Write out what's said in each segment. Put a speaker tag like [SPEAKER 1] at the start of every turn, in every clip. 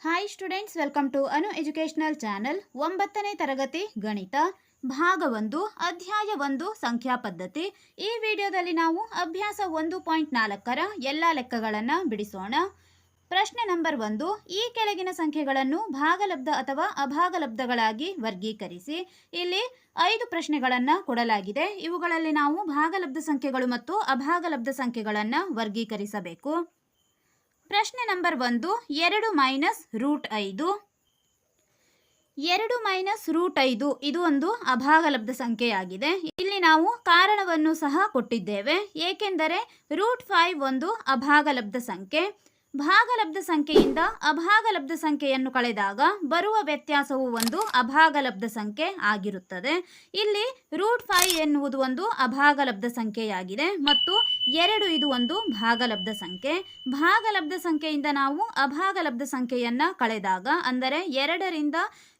[SPEAKER 1] Hi students welcome to Anu educational channel ಒಂಬತ್ತನೇ ತರಗತಿ ಗಣಿತ ಭಾಗ ಒಂದು ಅಧ್ಯಾಯ ಒಂದು, ಸಂಖ್ಯಾ ಪದ್ಧತಿ. ಈ ವಿಡಿಯೋದಲ್ಲಿ ನಾವು ಅಭ್ಯಾಸ ಒಂದು ಪಾಯಿಂಟ್ ನಾಲ್ಕರ ಎಲ್ಲ ಲೆಕ್ಕಗಳನ್ನು ಬಿಡಿಸೋಣ. ಪ್ರಶ್ನೆ ನಂಬರ್ ಒಂದು, ಈ ಕೆಳಗಿನ ಸಂಖ್ಯೆಗಳನ್ನು ಭಾಗಲಬ್ಧ ಅಥವಾ ಅಭಾಗಲಬ್ಧಗಳಾಗಿ ವರ್ಗೀಕರಿಸಿ. ಇಲ್ಲಿ ಐದು ಪ್ರಶ್ನೆಗಳನ್ನು ಕೊಡಲಾಗಿದೆ. ಇವುಗಳಲ್ಲಿ ನಾವು ಭಾಗಲಬ್ಧ ಸಂಖ್ಯೆಗಳು ಮತ್ತು ಅಭಾಗಲಬ್ಧ ಸಂಖ್ಯೆಗಳನ್ನು ವರ್ಗೀಕರಿಸಬೇಕು. ಪ್ರಶ್ನೆ ನಂಬರ್ ಒಂದು, ಎರಡು ಮೈನಸ್ ರೂಟ್ ಐದು. ಎರಡು ಮೈನಸ್ ರೂಟ್ ಐದು, ಇದು ಒಂದು ಅಭಾಗಲಬ್ಧ ಸಂಖ್ಯೆಯಾಗಿದೆ. ಇಲ್ಲಿ ನಾವು ಕಾರಣವನ್ನು ಸಹ ಕೊಟ್ಟಿದ್ದೇವೆ. ಏಕೆಂದರೆ ರೂಟ್ ಫೈವ್ ಒಂದು ಅಭಾಗಲಬ್ಧ ಸಂಖ್ಯೆ. ಭಾಗಲಬ್ಧ ಸಂಖ್ಯೆಯಿಂದ ಅಭಾಗಲಬ್ಧ ಸಂಖ್ಯೆಯನ್ನು ಕಳೆದಾಗ ಬರುವ ವ್ಯತ್ಯಾಸವು ಒಂದು ಅಭಾಗಲಬ್ಧ ಸಂಖ್ಯೆ ಆಗಿರುತ್ತದೆ. ಇಲ್ಲಿ ರೂಟ್ ಫೈವ್ ಎನ್ನುವುದು ಒಂದು ಅಭಾಗಲಬ್ಧ ಸಂಖ್ಯೆಯಾಗಿದೆ ಮತ್ತು ಎರಡು ಇದು ಒಂದು ಭಾಗಲಬ್ಧ ಸಂಖ್ಯೆ. ಭಾಗಲಬ್ಧ ಸಂಖ್ಯೆಯಿಂದ ನಾವು ಅಭಾಗಲಬ್ಧ ಸಂಖ್ಯೆಯನ್ನು ಕಳೆದಾಗ, ಅಂದರೆ ಎರಡರಿಂದ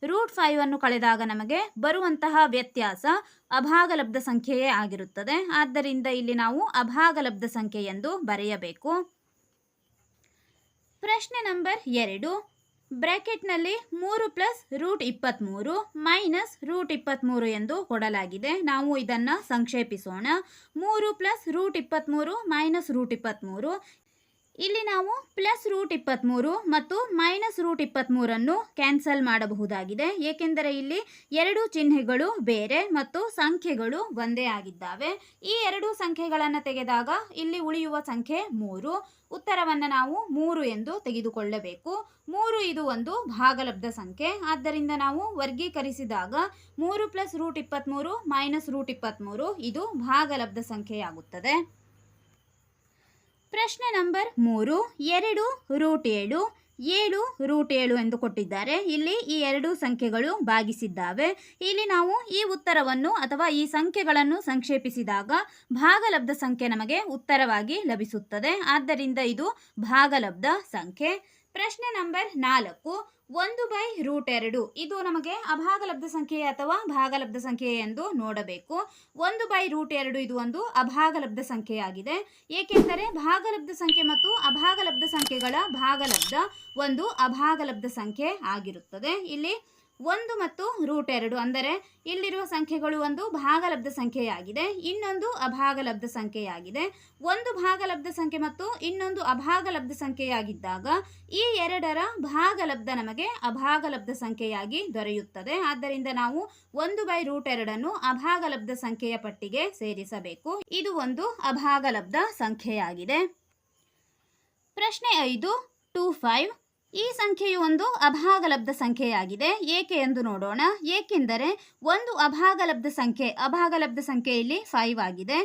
[SPEAKER 1] ರೂಟ್ ಫೈವ್ ಅನ್ನು ಕಳೆದಾಗ ನಮಗೆ ಬರುವಂತಹ ವ್ಯತ್ಯಾಸ ಅಭಾಗಲಬ್ಧ ಸಂಖ್ಯೆಯೇ ಆಗಿರುತ್ತದೆ. ಆದ್ದರಿಂದ ಇಲ್ಲಿ ನಾವು ಅಭಾಗಲಬ್ಧ ಸಂಖ್ಯೆ ಎಂದು ಬರೆಯಬೇಕು. ಪ್ರಶ್ನೆ ನಂಬರ್ ಎರಡು. ಬ್ರ್ಯಾಕೆಟ್ನಲ್ಲಿ ಮೂರು ಪ್ಲಸ್ ರೂಟ್ ಇಪ್ಪತ್ತ್ಮೂರು ಮೈನಸ್ ರೂಟ್ ಇಪ್ಪತ್ತ್ಮೂರು ಎಂದು ಕೊಡಲಾಗಿದೆ. ನಾವು ಇದನ್ನು ಸಂಕ್ಷೇಪಿಸೋಣ. ಮೂರು ಪ್ಲಸ್ ರೂಟ್ ಇಪ್ಪತ್ತ್ಮೂರು ಮೈನಸ್ ರೂಟ್ ಇಪ್ಪತ್ತ್ಮೂರು ಇಲ್ಲಿ ನಾವು ಪ್ಲಸ್ ರೂಟ್ ಇಪ್ಪತ್ತ್ಮೂರು ಮತ್ತು ಮೈನಸ್ ರೂಟ್ ಇಪ್ಪತ್ತ್ಮೂರನ್ನು ಕ್ಯಾನ್ಸಲ್ ಮಾಡಬಹುದಾಗಿದೆ. ಏಕೆಂದರೆ ಇಲ್ಲಿ ಎರಡು ಚಿಹ್ನೆಗಳು ಬೇರೆ ಮತ್ತು ಸಂಖ್ಯೆಗಳು ಒಂದೇ ಆಗಿದ್ದಾವೆ. ಈ ಎರಡು ಸಂಖ್ಯೆಗಳನ್ನು ತೆಗೆದಾಗ ಇಲ್ಲಿ ಉಳಿಯುವ ಸಂಖ್ಯೆ ಮೂರು. ಉತ್ತರವನ್ನು ನಾವು ಮೂರು ಎಂದು ತೆಗೆದುಕೊಳ್ಳಬೇಕು. ಮೂರು ಇದು ಒಂದು ಭಾಗಲಬ್ಧ ಸಂಖ್ಯೆ. ಆದ್ದರಿಂದ ನಾವು ವರ್ಗೀಕರಿಸಿದಾಗ ಮೂರು ಪ್ಲಸ್ ರೂಟ್ ಇಪ್ಪತ್ತ್ಮೂರು ಮೈನಸ್ ರೂಟ್ ಇಪ್ಪತ್ತ್ಮೂರು ಇದು ಭಾಗಲಬ್ಧ ಸಂಖ್ಯೆಯಾಗುತ್ತದೆ. ಪ್ರಶ್ನೆ ನಂಬರ್ ಮೂರು, ಎರಡು ರೂಟ್ ಏಳು ಏಳು ರೂಟ್ ಏಳು ಎಂದು ಕೊಟ್ಟಿದ್ದಾರೆ. ಇಲ್ಲಿ ಈ ಎರಡು ಸಂಖ್ಯೆಗಳು ಭಾಗಿಸಿದ್ದಾವೆ. ಇಲ್ಲಿ ನಾವು ಈ ಉತ್ತರವನ್ನು ಅಥವಾ ಈ ಸಂಖ್ಯೆಗಳನ್ನು ಸಂಕ್ಷೇಪಿಸಿದಾಗ ಭಾಗಲಬ್ಧ ಸಂಖ್ಯೆ ನಮಗೆ ಉತ್ತರವಾಗಿ ಲಭಿಸುತ್ತದೆ. ಆದ್ದರಿಂದ ಇದು ಭಾಗಲಬ್ಧ ಸಂಖ್ಯೆ. ಪ್ರಶ್ನೆ ನಂಬರ್ ನಾಲ್ಕು ಒಂದು ಬೈ ರೂಟ್ ಎರಡು. ಇದು ನಮಗೆ ಅಭಾಗಲಬ್ಧ ಸಂಖ್ಯೆ ಅಥವಾ ಭಾಗಲಬ್ಧ ಸಂಖ್ಯೆ ಎಂದು ನೋಡಬೇಕು. ಒಂದು ಬೈ ರೂಟ್ ಎರಡು ಇದು ಒಂದು ಅಭಾಗಲಬ್ಧ ಸಂಖ್ಯೆಯಾಗಿದೆ. ಏಕೆಂದರೆ ಭಾಗಲಬ್ಧ ಸಂಖ್ಯೆ ಮತ್ತು ಅಭಾಗಲಬ್ಧ ಸಂಖ್ಯೆಗಳ ಭಾಗಲಬ್ಧ ಒಂದು ಅಭಾಗಲಬ್ಧ ಸಂಖ್ಯೆ ಆಗಿರುತ್ತದೆ. ಇಲ್ಲಿ ಒಂದು ಮತ್ತು ರೂಟ್ ಎರಡು ಅಂದರೆ ಇಲ್ಲಿರುವ ಸಂಖ್ಯೆಗಳು ಒಂದು ಭಾಗಲಬ್ಧ ಸಂಖ್ಯೆಯಾಗಿದೆ, ಇನ್ನೊಂದು ಅಭಾಗಲಬ್ಧ ಸಂಖ್ಯೆಯಾಗಿದೆ. ಒಂದು ಭಾಗಲಬ್ಧ ಸಂಖ್ಯೆ ಮತ್ತು ಇನ್ನೊಂದು ಅಭಾಗಲಬ್ಧ ಸಂಖ್ಯೆಯಾಗಿದ್ದಾಗ ಈ ಎರಡರ ಭಾಗಲಬ್ಧ ನಮಗೆ ಅಭಾಗಲಬ್ಧ ಸಂಖ್ಯೆಯಾಗಿ ದೊರೆಯುತ್ತದೆ. ಆದ್ದರಿಂದ ನಾವು ಒಂದು ಬೈ ರೂಟ್ ಎರಡನ್ನು ಅಭಾಗಲಬ್ಧ ಸಂಖ್ಯೆಯ ಪಟ್ಟಿಗೆ ಸೇರಿಸಬೇಕು. ಇದು ಒಂದು ಅಭಾಗಲಬ್ಧ ಸಂಖ್ಯೆಯಾಗಿದೆ. ಪ್ರಶ್ನೆ ಐದು, ಟೂ ಫೈವ್ ಈ ಸಂಖ್ಯೆಯು ಒಂದು ಅಭಾಗಲಬ್ಧ ಸಂಖ್ಯೆಯಾಗಿದೆ. ಏಕೆ ಎಂದು ನೋಡೋಣ. ಏಕೆಂದರೆ ಒಂದು ಅಭಾಗಲಬ್ಧ ಸಂಖ್ಯೆ, ಅಭಾಗಲಬ್ಧ ಸಂಖ್ಯೆಯಲ್ಲಿ ಫೈವ್ ಆಗಿದೆ.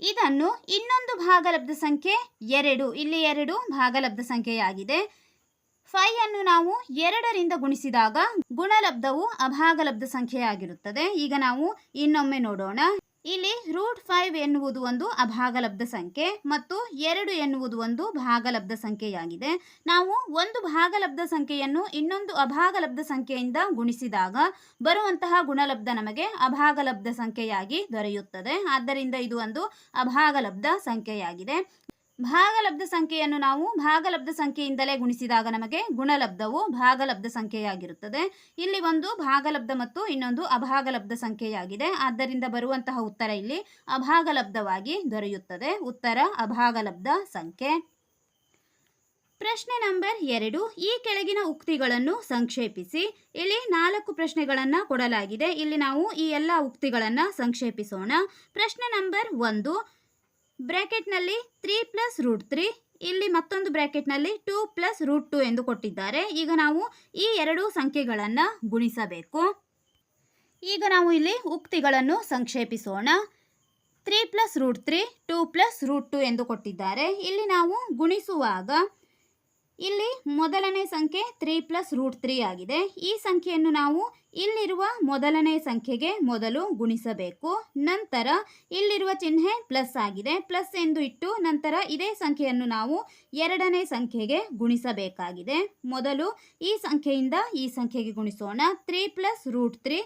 [SPEAKER 1] ಇದನ್ನು ಇನ್ನೊಂದು ಭಾಗಲಬ್ಧ ಸಂಖ್ಯೆ ಎರಡು, ಇಲ್ಲಿ ಎರಡು ಭಾಗಲಬ್ಧ ಸಂಖ್ಯೆಯಾಗಿದೆ. ಫೈ ಅನ್ನು ನಾವು ಎರಡರಿಂದ ಗುಣಿಸಿದಾಗ ಗುಣಲಬ್ಧವು ಅಭಾಗಲಬ್ಧ ಸಂಖ್ಯೆಯಾಗಿರುತ್ತದೆ. ಈಗ ನಾವು ಇನ್ನೊಮ್ಮೆ ನೋಡೋಣ. ಇಲ್ಲಿ ರೂಟ್ ಫೈವ್ ಎನ್ನುವುದು ಒಂದು ಅಭಾಗಲಬ್ಧ ಸಂಖ್ಯೆ ಮತ್ತು ಎರಡು ಎನ್ನುವುದು ಒಂದು ಭಾಗಲಬ್ಧ ಸಂಖ್ಯೆಯಾಗಿದೆ. ನಾವು ಒಂದು ಭಾಗಲಬ್ಧ ಸಂಖ್ಯೆಯನ್ನು ಇನ್ನೊಂದು ಅಭಾಗಲಬ್ಧ ಸಂಖ್ಯೆಯಿಂದ ಗುಣಿಸಿದಾಗ ಬರುವಂತಹ ಗುಣಲಬ್ಧ ನಮಗೆ ಅಭಾಗಲಬ್ಧ ಸಂಖ್ಯೆಯಾಗಿ ದೊರೆಯುತ್ತದೆ. ಆದ್ದರಿಂದ ಇದು ಒಂದು ಅಭಾಗಲಬ್ಧ ಸಂಖ್ಯೆಯಾಗಿದೆ. ಭಾಗಲಬ್ಧ ಸಂಖ್ಯೆಯನ್ನು ನಾವು ಭಾಗಲಬ್ಧ ಸಂಖ್ಯೆಯಿಂದಲೇ ಗುಣಿಸಿದಾಗ ನಮಗೆ ಗುಣಲಬ್ಧವು ಭಾಗಲಬ್ಧ ಸಂಖ್ಯೆಯಾಗಿರುತ್ತದೆ. ಇಲ್ಲಿ ಒಂದು ಭಾಗಲಬ್ಧ ಮತ್ತು ಇನ್ನೊಂದು ಅಭಾಗಲಬ್ಧ ಸಂಖ್ಯೆಯಾಗಿದೆ. ಆದ್ದರಿಂದ ಬರುವಂತಹ ಉತ್ತರ ಇಲ್ಲಿ ಅಭಾಗಲಬ್ಧವಾಗಿ ದೊರೆಯುತ್ತದೆ. ಉತ್ತರ ಅಭಾಗಲಬ್ಧ ಸಂಖ್ಯೆ. ಪ್ರಶ್ನೆ ನಂಬರ್ ಎರಡು. ಈ ಕೆಳಗಿನ ಉಕ್ತಿಗಳನ್ನು ಸಂಕ್ಷೇಪಿಸಿ. ಇಲ್ಲಿ ನಾಲ್ಕು ಪ್ರಶ್ನೆಗಳನ್ನು ಕೊಡಲಾಗಿದೆ. ಇಲ್ಲಿ ನಾವು ಈ ಎಲ್ಲ ಉಕ್ತಿಗಳನ್ನು ಸಂಕ್ಷೇಪಿಸೋಣ. ಪ್ರಶ್ನೆ ನಂಬರ್ ಒಂದು. ಬ್ರ್ಯಾಕೆಟ್ನಲ್ಲಿ ತ್ರೀ ಪ್ಲಸ್ ರೂಟ್ ತ್ರೀ, ಇಲ್ಲಿ ಮತ್ತೊಂದು ಬ್ರ್ಯಾಕೆಟ್ನಲ್ಲಿ ಟೂ ಪ್ಲಸ್ ರೂಟ್ ಟು ಎಂದು ಕೊಟ್ಟಿದ್ದಾರೆ. ಈಗ ನಾವು ಈ ಎರಡು ಸಂಖ್ಯೆಗಳನ್ನು ಗುಣಿಸಬೇಕು. ಈಗ ನಾವು ಇಲ್ಲಿ ಉಕ್ತಿಗಳನ್ನು ಸಂಕ್ಷೇಪಿಸೋಣ. Three plus root three, two plus root two ಎಂದು ಕೊಟ್ಟಿದ್ದಾರೆ. ಇಲ್ಲಿ ನಾವು ಗುಣಿಸುವಾಗ ಇಲ್ಲಿ ಮೊದಲನೇ ಸಂಖ್ಯೆ ತ್ರೀ ಪ್ಲಸ್ ರೂಟ್ ತ್ರೀ ಆಗಿದೆ. ಈ ಸಂಖ್ಯೆಯನ್ನು ನಾವು ಇಲ್ಲಿರುವ ಮೊದಲನೇ ಸಂಖ್ಯೆಗೆ ಮೊದಲು ಗುಣಿಸಬೇಕು. ನಂತರ ಇಲ್ಲಿರುವ ಚಿಹ್ನೆ ಪ್ಲಸ್ ಆಗಿದೆ. ಪ್ಲಸ್ ಎಂದು ಇಟ್ಟು ನಂತರ ಇದೇ ಸಂಖ್ಯೆಯನ್ನು ನಾವು ಎರಡನೇ ಸಂಖ್ಯೆಗೆ ಗುಣಿಸಬೇಕಾಗಿದೆ. ಮೊದಲು ಈ ಸಂಖ್ಯೆಯಿಂದ ಈ ಸಂಖ್ಯೆಗೆ ಗುಣಿಸೋಣ. ತ್ರೀ ಪ್ಲಸ್ ರೂಟ್ ತ್ರೀ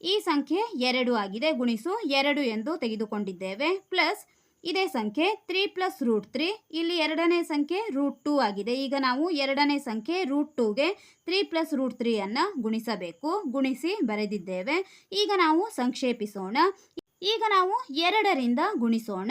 [SPEAKER 1] ಈ ಸಂಖ್ಯೆ ಎರಡು ಆಗಿದೆ. ಗುಣಿಸು ಎರಡು ಎಂದು ತೆಗೆದುಕೊಂಡಿದ್ದೇವೆ. ಪ್ಲಸ್ ಇದೇ ಸಂಖ್ಯೆ ತ್ರೀ ಪ್ಲಸ್ ರೂಟ್ ತ್ರೀ ಇಲ್ಲಿ ಎರಡನೇ ಸಂಖ್ಯೆ ರೂಟ್ ಟೂ ಆಗಿದೆ. ಈಗ ನಾವು ಎರಡನೇ ಸಂಖ್ಯೆ ರೂಟ್ ಟೂಗೆ ತ್ರೀ ಪ್ಲಸ್ ರೂಟ್ ತ್ರೀಯನ್ನು ಗುಣಿಸಬೇಕು. ಗುಣಿಸಿ ಬರೆದಿದ್ದೇವೆ. ಈಗ ನಾವು ಸಂಕ್ಷೇಪಿಸೋಣ. ಈಗ ನಾವು ಎರಡರಿಂದ ಗುಣಿಸೋಣ.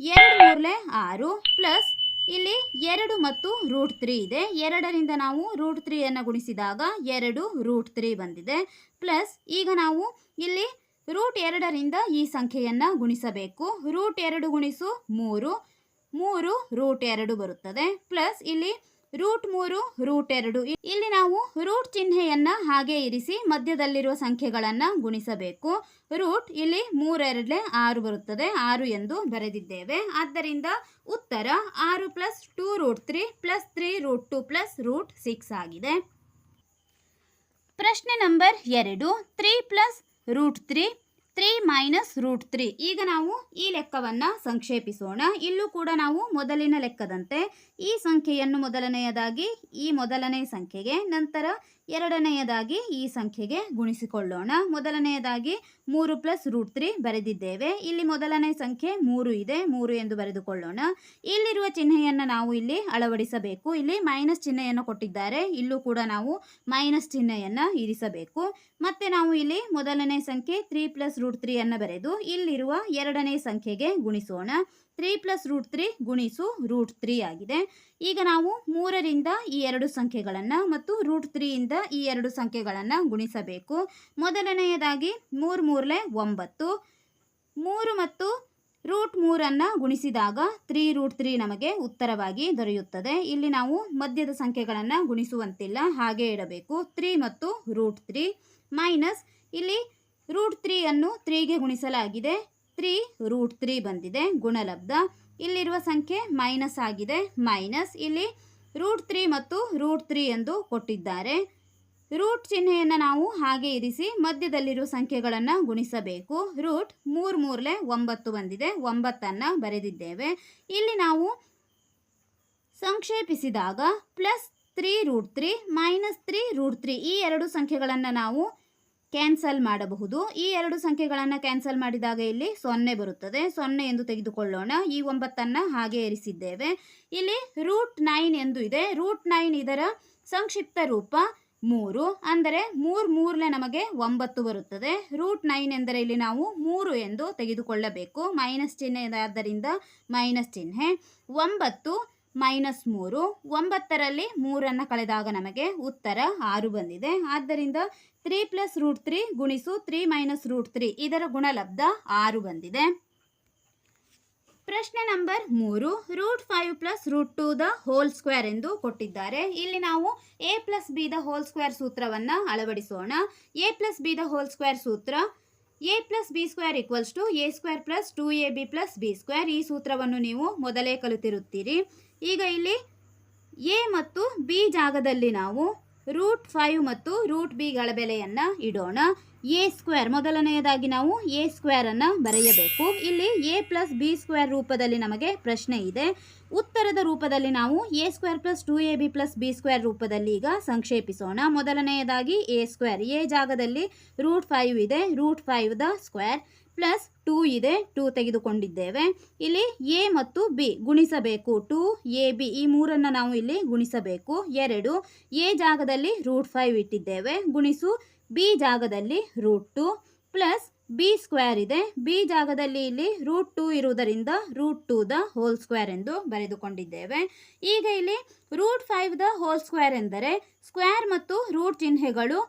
[SPEAKER 1] ಎರಡು ಮೂರಲೆ ಆರು ಪ್ಲಸ್ ಇಲ್ಲಿ ಎರಡು ಮತ್ತು ರೂಟ್ ತ್ರೀ ಇದೆ. ಎರಡರಿಂದ ನಾವು ರೂಟ್ ತ್ರೀಯನ್ನು ಗುಣಿಸಿದಾಗ ಎರಡು ರೂಟ್ ತ್ರೀ ಬಂದಿದೆ. ಪ್ಲಸ್ ಈಗ ನಾವು ಇಲ್ಲಿ ರೂಟ್ ಎರಡರಿಂದ ಈ ಸಂಖ್ಯೆಯನ್ನು ಗುಣಿಸಬೇಕು. ರೂಟ್ ಎರಡು ಗುಣಿಸು ಮೂರು ಮೂರು ರೂಟ್ ಎರಡು ಬರುತ್ತದೆ. ಪ್ಲಸ್ ಇಲ್ಲಿ ರೂಟ್ ಮೂರು, ರೂಟ್ ಎರಡು. ಇಲ್ಲಿ ನಾವು ರೂಟ್ ಚಿಹ್ನೆಯನ್ನು ಹಾಗೆ ಇರಿಸಿ ಮಧ್ಯದಲ್ಲಿರುವ ಸಂಖ್ಯೆಗಳನ್ನು ಗುಣಿಸಬೇಕು. ರೂಟ್ ಇಲ್ಲಿ ಮೂರೆರಡಲೆ ಆರು ಬರುತ್ತದೆ. ಆರು ಎಂದು ಬರೆದಿದ್ದೇವೆ. ಆದ್ದರಿಂದ ಉತ್ತರ ಆರು plus two root three plus three root two plus root six ಆಗಿದೆ. ಪ್ರಶ್ನೆ ನಂಬರ್ ಎರಡು, three plus root three three minus root three. ಈಗ ನಾವು ಈ ಲೆಕ್ಕವನ್ನು ಸಂಕ್ಷೇಪಿಸೋಣ. ಇಲ್ಲೂ ಕೂಡ ನಾವು ಮೊದಲಿನ ಲೆಕ್ಕದಂತೆ ಈ ಸಂಖ್ಯೆಯನ್ನು ಮೊದಲನೆಯದಾಗಿ ಈ ಮೊದಲನೇ ಸಂಖ್ಯೆಗೆ, ನಂತರ ಎರಡನೆಯದಾಗಿ ಈ ಸಂಖ್ಯೆಗೆ ಗುಣಿಸಿಕೊಳ್ಳೋಣ. ಮೊದಲನೆಯದಾಗಿ ಮೂರು ಪ್ಲಸ್ ರೂಟ್ ತ್ರೀ ಬರೆದಿದ್ದೇವೆ. ಇಲ್ಲಿ ಮೊದಲನೇ ಸಂಖ್ಯೆ ಮೂರು ಇದೆ. ಮೂರು ಎಂದು ಬರೆದುಕೊಳ್ಳೋಣ. ಇಲ್ಲಿರುವ ಚಿಹ್ನೆಯನ್ನು ನಾವು ಇಲ್ಲಿ ಅಳವಡಿಸಬೇಕು. ಇಲ್ಲಿ ಮೈನಸ್ ಚಿಹ್ನೆಯನ್ನು ಕೊಟ್ಟಿದ್ದಾರೆ. ಇಲ್ಲೂ ಕೂಡ ನಾವು ಮೈನಸ್ ಚಿಹ್ನೆಯನ್ನು ಇರಿಸಬೇಕು. ಮತ್ತೆ ನಾವು ಇಲ್ಲಿ ಮೊದಲನೇ ಸಂಖ್ಯೆ ತ್ರೀ ಪ್ಲಸ್ ರೂಟ್ ತ್ರೀಯನ್ನು ಬರೆದು ಇಲ್ಲಿರುವ ಎರಡನೇ ಸಂಖ್ಯೆಗೆ ಗುಣಿಸೋಣ. ತ್ರೀ ಪ್ಲಸ್ ರೂಟ್ ತ್ರೀ ಗುಣಿಸು ರೂಟ್ ತ್ರೀ ಆಗಿದೆ. ಈಗ ನಾವು ಮೂರರಿಂದ ಈ ಎರಡು ಸಂಖ್ಯೆಗಳನ್ನು ಮತ್ತು ರೂಟ್ ತ್ರೀಯಿಂದ ಈ ಎರಡು ಸಂಖ್ಯೆಗಳನ್ನು ಗುಣಿಸಬೇಕು. ಮೊದಲನೆಯದಾಗಿ ಮೂರು ಮೂರಲೆ ಒಂಬತ್ತು. ಮೂರು ಮತ್ತು ರೂಟ್ ಮೂರನ್ನು ಗುಣಿಸಿದಾಗ ತ್ರೀ ರೂಟ್ ತ್ರೀ ನಮಗೆ ಉತ್ತರವಾಗಿ ದೊರೆಯುತ್ತದೆ. ಇಲ್ಲಿ ನಾವು ಮಧ್ಯದ ಸಂಖ್ಯೆಗಳನ್ನು ಗುಣಿಸುವಂತಿಲ್ಲ, ಹಾಗೆ ಇಡಬೇಕು. ತ್ರೀ ಮತ್ತು ರೂಟ್ ತ್ರೀ ಮೈನಸ್ ಇಲ್ಲಿ ರೂಟ್ ತ್ರೀಯನ್ನು ತ್ರೀಗೆ ಗುಣಿಸಲಾಗಿದೆ. ತ್ರೀ, ರೂಟ್ ತ್ರೀ ಬಂದಿದೆ, ಗುಣಲಬ್ಧ. ಇಲ್ಲಿರುವ ಸಂಖ್ಯೆ ಮೈನಸ್ ಆಗಿದೆ, ಮೈನಸ್. ಇಲ್ಲಿ ರೂಟ್ ತ್ರೀ ಮತ್ತು ರೂಟ್ ತ್ರೀ ಎಂದು ಕೊಟ್ಟಿದ್ದಾರೆ. ರೂಟ್ ಚಿಹ್ನೆಯನ್ನು ನಾವು ಹಾಗೆ ಇರಿಸಿ ಮಧ್ಯದಲ್ಲಿರುವ ಸಂಖ್ಯೆಗಳನ್ನು ಗುಣಿಸಬೇಕು. ರೂಟ್ ಮೂರು ಮೂರಲೆ ಒಂಬತ್ತು ಬಂದಿದೆ, ಒಂಬತ್ತನ್ನು ಬರೆದಿದ್ದೇವೆ. ಇಲ್ಲಿ ನಾವು ಸಂಕ್ಷೇಪಿಸಿದಾಗ, plus three root three, minus three root three, ಈ ಎರಡು ಸಂಖ್ಯೆಗಳನ್ನು ನಾವು ಕ್ಯಾನ್ಸಲ್ ಮಾಡಬಹುದು. ಈ ಎರಡು ಸಂಖ್ಯೆಗಳನ್ನು ಕ್ಯಾನ್ಸಲ್ ಮಾಡಿದಾಗ ಇಲ್ಲಿ ಸೊನ್ನೆ ಬರುತ್ತದೆ. ಸೊನ್ನೆ ಎಂದು ತೆಗೆದುಕೊಳ್ಳೋಣ. ಈ ಒಂಬತ್ತನ್ನು ಹಾಗೆ ಇರಿಸಿದ್ದೇವೆ ಇಲ್ಲಿ ರೂಟ್ ನೈನ್ ಎಂದು ಇದೆ. ರೂಟ್ ನೈನ್ ಇದರ ಸಂಕ್ಷಿಪ್ತ ರೂಪ ಮೂರು. ಅಂದರೆ ಮೂರು ಮೂರಲೆ ನಮಗೆ ಒಂಬತ್ತು ಬರುತ್ತದೆ. ರೂಟ್ ನೈನ್ ಎಂದರೆ ಇಲ್ಲಿ ನಾವು ಮೂರು ಎಂದು ತೆಗೆದುಕೊಳ್ಳಬೇಕು. ಮೈನಸ್ ಚಿಹ್ನೆ ಆದ್ದರಿಂದ ಮೈನಸ್ ಚಿಹ್ನೆ. ಒಂಬತ್ತು ಮೈನಸ್ ಮೂರು. ಒಂಬತ್ತರಲ್ಲಿ ಮೂರನ್ನು ಕಳೆದಾಗ ನಮಗೆ ಉತ್ತರ ಆರು ಬಂದಿದೆ. ಆದ್ದರಿಂದ ತ್ರೀ ಪ್ಲಸ್ ರೂಟ್ ತ್ರೀ ಗುಣಿಸು ತ್ರೀ ಮೈನಸ್ ರೂಟ್ ತ್ರೀ. ಇದರ ಗುಣಲಬ್ಧ ಆರು ಬಂದಿದೆ. ಪ್ರಶ್ನೆ ನಂಬರ್ ಮೂರು, root five plus root two the whole square ಎಂದು ಕೊಟ್ಟಿದ್ದಾರೆ. ಇಲ್ಲಿ ನಾವು A plus B the whole square ಸೂತ್ರವನ್ನು ಅಳವಡಿಸೋಣ. A plus B the whole square ಸೂತ್ರ, A plus B square equals to A square plus two A B plus B square. ಈ ಸೂತ್ರವನ್ನು ನೀವು ಮೊದಲೇ ಕಲಿತಿರುತ್ತೀರಿ. ಈಗ ಇಲ್ಲಿ ಎ ಮತ್ತು ಬಿ ಜಾಗದಲ್ಲಿ ನಾವು ರೂಟ್ ಫೈವ್ ಮತ್ತು ರೂಟ್ ಬಿಗಳ ಬೆಲೆಯನ್ನು ಇಡೋಣ. ಎ ಸ್ಕ್ವೇರ್, ಮೊದಲನೆಯದಾಗಿ ನಾವು ಎ ಸ್ಕ್ವೇರನ್ನು ಬರೆಯಬೇಕು. ಇಲ್ಲಿ ಎ ಪ್ಲಸ್ ಬಿ ಸ್ಕ್ವೇರ್ ರೂಪದಲ್ಲಿ ನಮಗೆ ಪ್ರಶ್ನೆ ಇದೆ. ಉತ್ತರದ ರೂಪದಲ್ಲಿ ನಾವು A square plus two A B plus B square ರೂಪದಲ್ಲಿ ಈಗ ಸಂಕ್ಷೇಪಿಸೋಣ. ಮೊದಲನೆಯದಾಗಿ ಎ ಸ್ಕ್ವೇರ್, ಎ ಜಾಗದಲ್ಲಿ ರೂಟ್ ಫೈವ್ ಇದೆ, root five the square. Plus two ಇದೆ, ಟೂ ತೆಗೆದುಕೊಂಡಿದ್ದೇವೆ. ಇಲ್ಲಿ ಎ ಮತ್ತು ಬಿ ಗುಣಿಸಬೇಕು. ಟೂ, ಎ, ಬಿ, ಈ ಮೂರನ್ನು ನಾವು ಇಲ್ಲಿ ಗುಣಿಸಬೇಕು. ಎರಡು, ಎ ಜಾಗದಲ್ಲಿ ರೂಟ್ ಫೈವ್ ಇಟ್ಟಿದ್ದೇವೆ. ಗುಣಿಸು, ಬಿ ಜಾಗದಲ್ಲಿ root two plus B square ಇದೆ. ಬಿ ಜಾಗದಲ್ಲಿ ಇಲ್ಲಿ ರೂಟ್ ಟು ಇರುವುದರಿಂದ root two the whole square ಎಂದು ಬರೆದುಕೊಂಡಿದ್ದೇವೆ. ಈಗ ಇಲ್ಲಿ root five the whole square ಎಂದರೆ ಸ್ಕ್ವೇರ್ ಮತ್ತು ರೂಟ್ ಚಿಹ್ನೆಗಳು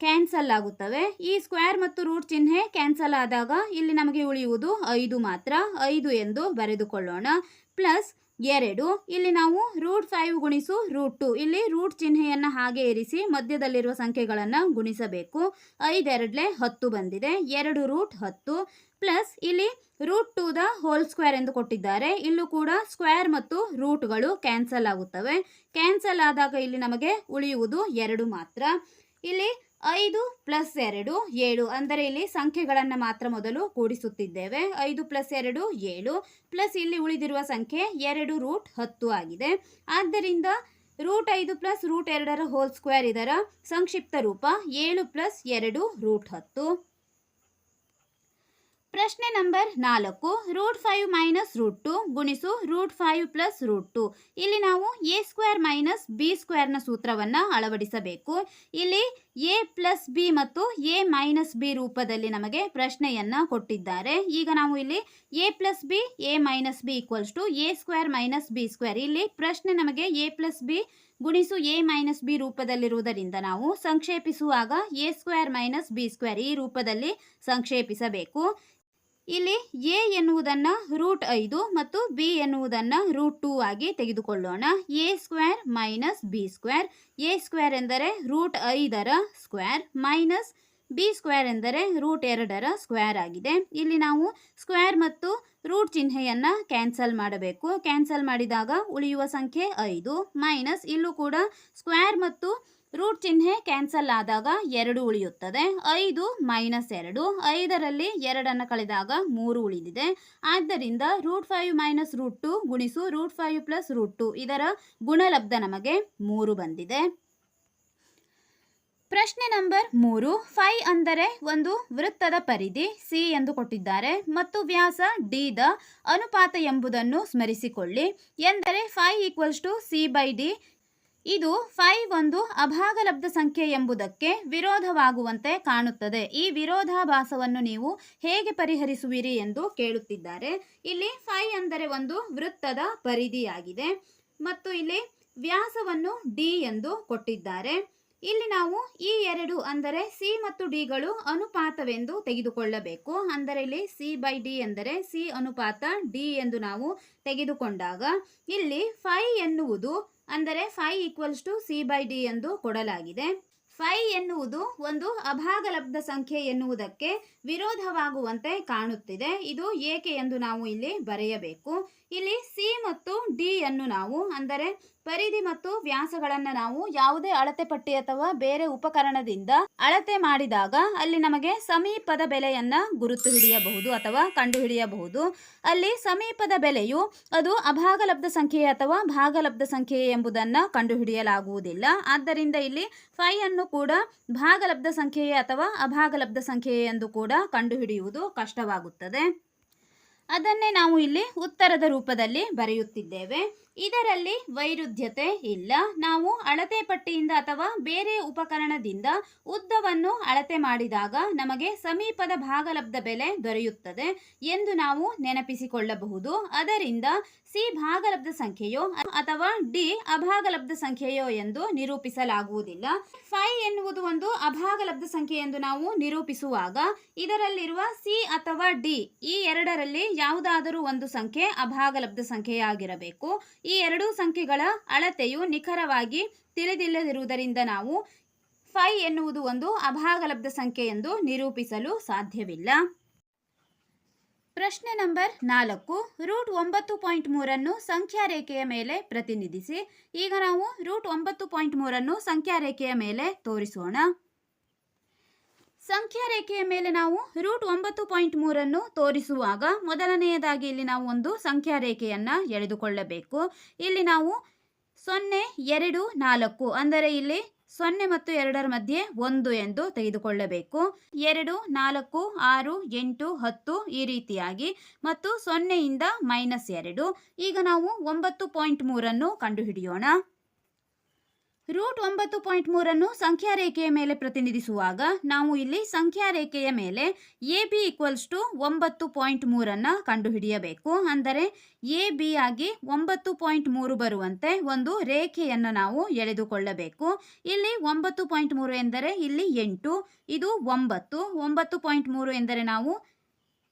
[SPEAKER 1] ಕ್ಯಾನ್ಸಲ್ ಆಗುತ್ತವೆ. ಈ ಸ್ಕ್ವೇರ್ ಮತ್ತು ರೂಟ್ ಚಿಹ್ನೆ ಕ್ಯಾನ್ಸಲ್ ಆದಾಗ ಇಲ್ಲಿ ನಮಗೆ ಉಳಿಯುವುದು ಐದು ಮಾತ್ರ. ಐದು ಎಂದು ಬರೆದುಕೊಳ್ಳೋಣ. ಪ್ಲಸ್ ಎರಡು. ಇಲ್ಲಿ ನಾವು ರೂಟ್ ಫೈವ್ ಗುಣಿಸು ರೂಟ್ ಟು. ಇಲ್ಲಿ ರೂಟ್ ಚಿಹ್ನೆಯನ್ನು ಹಾಗೆ ಇರಿಸಿ ಮಧ್ಯದಲ್ಲಿರುವ ಸಂಖ್ಯೆಗಳನ್ನು ಗುಣಿಸಬೇಕು. ಐದೆರಡ್ಲೆ ಹತ್ತು ಬಂದಿದೆ. ಎರಡು ರೂಟ್ ಹತ್ತು. ಪ್ಲಸ್ ಇಲ್ಲಿ root two the whole square ಎಂದು ಕೊಟ್ಟಿದ್ದಾರೆ. ಇಲ್ಲೂ ಕೂಡ ಸ್ಕ್ವೇರ್ ಮತ್ತು ರೂಟ್ಗಳು ಕ್ಯಾನ್ಸಲ್ ಆಗುತ್ತವೆ. ಕ್ಯಾನ್ಸಲ್ ಆದಾಗ ಇಲ್ಲಿ ನಮಗೆ ಉಳಿಯುವುದು ಎರಡು ಮಾತ್ರ. ಇಲ್ಲಿ ಐದು ಪ್ಲಸ್ ಎರಡು ಏಳು ಅಂದರೆ ಇಲ್ಲಿ ಸಂಖ್ಯೆಗಳನ್ನು ಮಾತ್ರ ಮೊದಲು ಕೂಡಿಸುತ್ತಿದ್ದೇವೆ. ಐದು ಪ್ಲಸ್ ಎರಡು ಏಳು ಪ್ಲಸ್ ಇಲ್ಲಿ ಉಳಿದಿರುವ ಸಂಖ್ಯೆ ಎರಡು ರೂಟ್ ಹತ್ತು ಆಗಿದೆ. ಆದ್ದರಿಂದ ರೂಟ್ ಐದು ಪ್ಲಸ್ ರೂಟ್ ಎರಡರ ಹೋಲ್ ಸ್ಕ್ವೇರ್ ಇದರ ಸಂಕ್ಷಿಪ್ತ ರೂಪ ಏಳು ಪ್ಲಸ್ ಎರಡು ರೂಟ್ ಹತ್ತು. ಪ್ರಶ್ನೆ ನಂಬರ್ ನಾಲ್ಕು, root five minus root two ಗುಣಿಸು root five plus root two. ಇಲ್ಲಿ ನಾವು ಎ ಸ್ಕ್ವೇರ್ ಮೈನಸ್ ಬಿ ಸ್ಕ್ವೇರ್ನ ಸೂತ್ರವನ್ನು ಅಳವಡಿಸಬೇಕು. ಇಲ್ಲಿ ಎ ಪ್ಲಸ್ ಬಿ ಮತ್ತು ಎ ಮೈನಸ್ ಬಿ ರೂಪದಲ್ಲಿ ನಮಗೆ ಪ್ರಶ್ನೆಯನ್ನು ಕೊಟ್ಟಿದ್ದಾರೆ. ಈಗ ನಾವು ಇಲ್ಲಿ A plus B A minus B equals to A square minus B square ಇಲ್ಲಿ ಪ್ರಶ್ನೆ ನಮಗೆ ಎ ಪ್ಲಸ್ ಬಿ ಗುಣಿಸು ಎ ಮೈನಸ್ ಬಿ ರೂಪದಲ್ಲಿರುವುದರಿಂದ ನಾವು ಸಂಕ್ಷೇಪಿಸುವಾಗ A square minus B square ಈ ರೂಪದಲ್ಲಿ ಸಂಕ್ಷೇಪಿಸಬೇಕು. ಇಲ್ಲಿ ಎ ಎನ್ನುವುದನ್ನು ರೂಟ್ ಐದು ಮತ್ತು ಬಿ ಎನ್ನುವುದನ್ನು ರೂಟ್ ಟೂ ಆಗಿ ತೆಗೆದುಕೊಳ್ಳೋಣ. A square minus B square A square ಎಂದರೆ ರೂಟ್ ಐದರ ಸ್ಕ್ವೇರ್ ಮೈನಸ್ ಬಿ ಸ್ಕ್ವೇರ್ ಎಂದರೆ ರೂಟ್ ಎರಡರ ಸ್ಕ್ವೇರ್ ಆಗಿದೆ. ಇಲ್ಲಿ ನಾವು ಸ್ಕ್ವೇರ್ ಮತ್ತು ರೂಟ್ ಚಿಹ್ನೆಯನ್ನು ಕ್ಯಾನ್ಸಲ್ ಮಾಡಬೇಕು. ಕ್ಯಾನ್ಸಲ್ ಮಾಡಿದಾಗ ಉಳಿಯುವ ಸಂಖ್ಯೆ ಐದು. ಮೈನಸ್ ಇಲ್ಲೂ ಕೂಡ ಸ್ಕ್ವೇರ್ ಮತ್ತು ರೂಟ್ ಚಿಹ್ನೆ ಕ್ಯಾನ್ಸಲ್ ಆದಾಗ ಎರಡು ಉಳಿಯುತ್ತದೆ. ಐದು ಮೈನಸ್ ಎರಡು. ಐದರಲ್ಲಿ ಎರಡನ್ನು ಕಳೆದಾಗ ಮೂರು ಉಳಿದಿದೆ. ಆದ್ದರಿಂದ root five minus root two ಗುಣಿಸು root five plus root two ಇದರ ಗುಣಲಬ್ಧ ನಮಗೆ ಮೂರು ಬಂದಿದೆ. ಪ್ರಶ್ನೆ ನಂಬರ್ ಮೂರು, ಫೈ ಅಂದರೆ ಒಂದು ವೃತ್ತದ ಪರಿಧಿ, ಸಿ ಎಂದು ಕೊಟ್ಟಿದ್ದಾರೆ. ಮತ್ತು ವ್ಯಾಸ ಡಿ ದ ಅನುಪಾತ ಎಂಬುದನ್ನು ಸ್ಮರಿಸಿಕೊಳ್ಳಿ. ಎಂದರೆ phi equals to C by D. ಇದು ಫೈ ಒಂದು ಅಭಾಗಲಬ್ಧ ಸಂಖ್ಯೆ ಎಂಬುದಕ್ಕೆ ವಿರೋಧವಾಗುವಂತೆ ಕಾಣುತ್ತದೆ. ಈ ವಿರೋಧಾಭಾಸವನ್ನು ನೀವು ಹೇಗೆ ಪರಿಹರಿಸುವಿರಿ ಎಂದು ಕೇಳುತ್ತಿದ್ದಾರೆ. ಇಲ್ಲಿ ಫೈ ಅಂದರೆ ಒಂದು ವೃತ್ತದ ಪರಿಧಿಯಾಗಿದೆ. ಮತ್ತು ಇಲ್ಲಿ ವ್ಯಾಸವನ್ನು ಡಿ ಎಂದು ಕೊಟ್ಟಿದ್ದಾರೆ. ಇಲ್ಲಿ ನಾವು ಈ ಎರಡು ಅಂದರೆ ಸಿ ಮತ್ತು ಡಿಗಳು ಅನುಪಾತವೆಂದು ತೆಗೆದುಕೊಳ್ಳಬೇಕು. ಅಂದರೆ ಇಲ್ಲಿ ಸಿ ಬೈ ಡಿ ಎಂದರೆ ಸಿ ಅನುಪಾತ ಡಿ ಎಂದು ನಾವು ತೆಗೆದುಕೊಂಡಾಗ ಇಲ್ಲಿ ಫೈ ಎನ್ನುವುದು ಅಂದರೆ phi equals to C by D ಎಂದು ಕೊಡಲಾಗಿದೆ. ಫೈ ಎನ್ನುವುದು ಒಂದು ಅಭಾಗಲಬ್ಧ ಸಂಖ್ಯೆ ಎನ್ನುವುದಕ್ಕೆ ವಿರೋಧವಾಗುವಂತೆ ಕಾಣುತ್ತಿದೆ. ಇದು ಏಕೆ ಎಂದು ನಾವು ಇಲ್ಲಿ ಬರೆಯಬೇಕು. ಇಲ್ಲಿ ಸಿ ಮತ್ತು ಡಿ ಅನ್ನು ನಾವು, ಅಂದರೆ ಪರಿಧಿ ಮತ್ತು ವ್ಯಾಸಗಳನ್ನು ನಾವು ಯಾವುದೇ ಅಳತೆ ಪಟ್ಟಿ ಅಥವಾ ಬೇರೆ ಉಪಕರಣದಿಂದ ಅಳತೆ ಮಾಡಿದಾಗ ಅಲ್ಲಿ ನಮಗೆ ಸಮೀಪದ ಬೆಲೆಯನ್ನ ಗುರುತು ಹಿಡಿಯಬಹುದು ಅಥವಾ ಕಂಡುಹಿಡಿಯಬಹುದು ಅಲ್ಲಿ ಸಮೀಪದ ಬೆಲೆಯು ಅದು ಅಭಾಗಲಬ್ಧ ಸಂಖ್ಯೆ ಅಥವಾ ಭಾಗಲಬ್ಧ ಸಂಖ್ಯೆ ಎಂಬುದನ್ನು ಕಂಡುಹಿಡಿಯಲಾಗುವುದಿಲ್ಲ ಆದ್ದರಿಂದ ಇಲ್ಲಿ ಫೈ ಅನ್ನು ಕೂಡ ಭಾಗಲಬ್ಧ ಸಂಖ್ಯೆಯೇ ಅಥವಾ ಅಭಾಗಲಬ್ಧ ಸಂಖ್ಯೆಯೇ ಎಂದು ಕೂಡ ಕಂಡುಹಿಡಿಯುವುದು ಕಷ್ಟವಾಗುತ್ತದೆ. ಅದನ್ನೇ ನಾವು ಇಲ್ಲಿ ಉತ್ತರದ ರೂಪದಲ್ಲಿ ಬರೆಯುತ್ತಿದ್ದೇವೆ. ಇದರಲ್ಲಿ ವೈರುಧ್ಯತೆ ಇಲ್ಲ. ನಾವು ಅಳತೆ ಪಟ್ಟಿಯಿಂದ ಅಥವಾ ಬೇರೆ ಉಪಕರಣದಿಂದ ಉದ್ದವನ್ನು ಅಳತೆ ಮಾಡಿದಾಗ ನಮಗೆ ಸಮೀಪದ ಭಾಗಲಬ್ಧ ಬೆಲೆ ದೊರೆಯುತ್ತದೆ ಎಂದು ನಾವು ನೆನಪಿಸಿಕೊಳ್ಳಬಹುದು. ಅದರಿಂದ ಸಿ ಭಾಗಲಬ್ಧ ಸಂಖ್ಯೆಯೋ ಅಥವಾ ಡಿ ಅಭಾಗಲಬ್ಧ ಸಂಖ್ಯೆಯೋ ಎಂದು ನಿರೂಪಿಸಲಾಗುವುದಿಲ್ಲ. ಫೈ ಎನ್ನುವುದು ಒಂದು ಅಭಾಗಲಬ್ಧ ಸಂಖ್ಯೆ ಎಂದು ನಾವು ನಿರೂಪಿಸುವಾಗ ಇದರಲ್ಲಿರುವ ಸಿ ಅಥವಾ ಡಿ ಈ ಎರಡರಲ್ಲಿ ಯಾವುದಾದರೂ ಒಂದು ಸಂಖ್ಯೆ ಅಭಾಗಲಬ್ಧ ಸಂಖ್ಯೆಯಾಗಿರಬೇಕು. ಈ ಎರಡೂ ಸಂಖ್ಯೆಗಳ ಅಳತೆಯು ನಿಖರವಾಗಿ ತಿಳಿದಿಲ್ಲದಿರುವುದರಿಂದ ನಾವು ಫೈ ಎನ್ನುವುದು ಒಂದು ಅಭಾಗಲಬ್ಧ ಸಂಖ್ಯೆ ಎಂದು ನಿರೂಪಿಸಲು ಸಾಧ್ಯವಿಲ್ಲ. ಪ್ರಶ್ನೆ ನಂಬರ್ ನಾಲ್ಕು, ರೂಟ್ ಒಂಬತ್ತು ಪಾಯಿಂಟ್ ಮೂರನ್ನು ಸಂಖ್ಯಾ ರೇಖೆಯ ಮೇಲೆ ಪ್ರತಿನಿಧಿಸಿ. ಈಗ ನಾವು ರೂಟ್ ಒಂಬತ್ತು ಪಾಯಿಂಟ್ ಮೂರನ್ನು ಸಂಖ್ಯಾ ರೇಖೆಯ ಮೇಲೆ ತೋರಿಸೋಣ. ಸಂಖ್ಯಾ ರೇಖೆಯ ಮೇಲೆ ನಾವು ರೂಟ್ ಒಂಬತ್ತು ಪಾಯಿಂಟ್ ಮೂರನ್ನು ತೋರಿಸುವಾಗ ಮೊದಲನೆಯದಾಗಿ ಇಲ್ಲಿ ನಾವು ಒಂದು ಸಂಖ್ಯಾ ರೇಖೆಯನ್ನು ಎಳೆದುಕೊಳ್ಳಬೇಕು. ಇಲ್ಲಿ ನಾವು ಸೊನ್ನೆ, ಎರಡು, ನಾಲ್ಕು ಅಂದರೆ ಇಲ್ಲಿ ಸೊನ್ನೆ ಮತ್ತು ಎರಡರ ಮಧ್ಯೆ ಒಂದು ಎಂದು ತೆಗೆದುಕೊಳ್ಳಬೇಕು. ಎರಡು, ನಾಲ್ಕು, ಆರು, ಎಂಟು, ಹತ್ತು ಈ ರೀತಿಯಾಗಿ ಮತ್ತು ಸೊನ್ನೆಯಿಂದ ಮೈನಸ್ ಎರಡು. ಈಗ ನಾವು ಒಂಬತ್ತು ಪಾಯಿಂಟ್ ಮೂರನ್ನು ಕಂಡುಹಿಡಿಯೋಣ. ರೂಟ್ ಒಂಬತ್ತು ಪಾಯಿಂಟ್ ಮೂರನ್ನು ಸಂಖ್ಯಾ ರೇಖೆಯ ಮೇಲೆ ಪ್ರತಿನಿಧಿಸುವಾಗ ನಾವು ಇಲ್ಲಿ ಸಂಖ್ಯಾ ರೇಖೆಯ ಮೇಲೆ ಎ ಬಿ ಈಕ್ವಲ್ಸ್ ಟು ಒಂಬತ್ತು ಪಾಯಿಂಟ್ ಮೂರನ್ನು ಕಂಡುಹಿಡಿಯಬೇಕು. ಅಂದರೆ ಎ ಬಿ ಆಗಿ ಒಂಬತ್ತು ಪಾಯಿಂಟ್ ಮೂರು ಬರುವಂತೆ ಒಂದು ರೇಖೆಯನ್ನು ನಾವು ಎಳೆದುಕೊಳ್ಳಬೇಕು. ಇಲ್ಲಿ ಒಂಬತ್ತು ಪಾಯಿಂಟ್ ಮೂರು ಎಂದರೆ ಇಲ್ಲಿ ಎಂಟು, ಇದು ಒಂಬತ್ತು. ಒಂಬತ್ತು ಪಾಯಿಂಟ್ ಮೂರು ಎಂದರೆ ನಾವು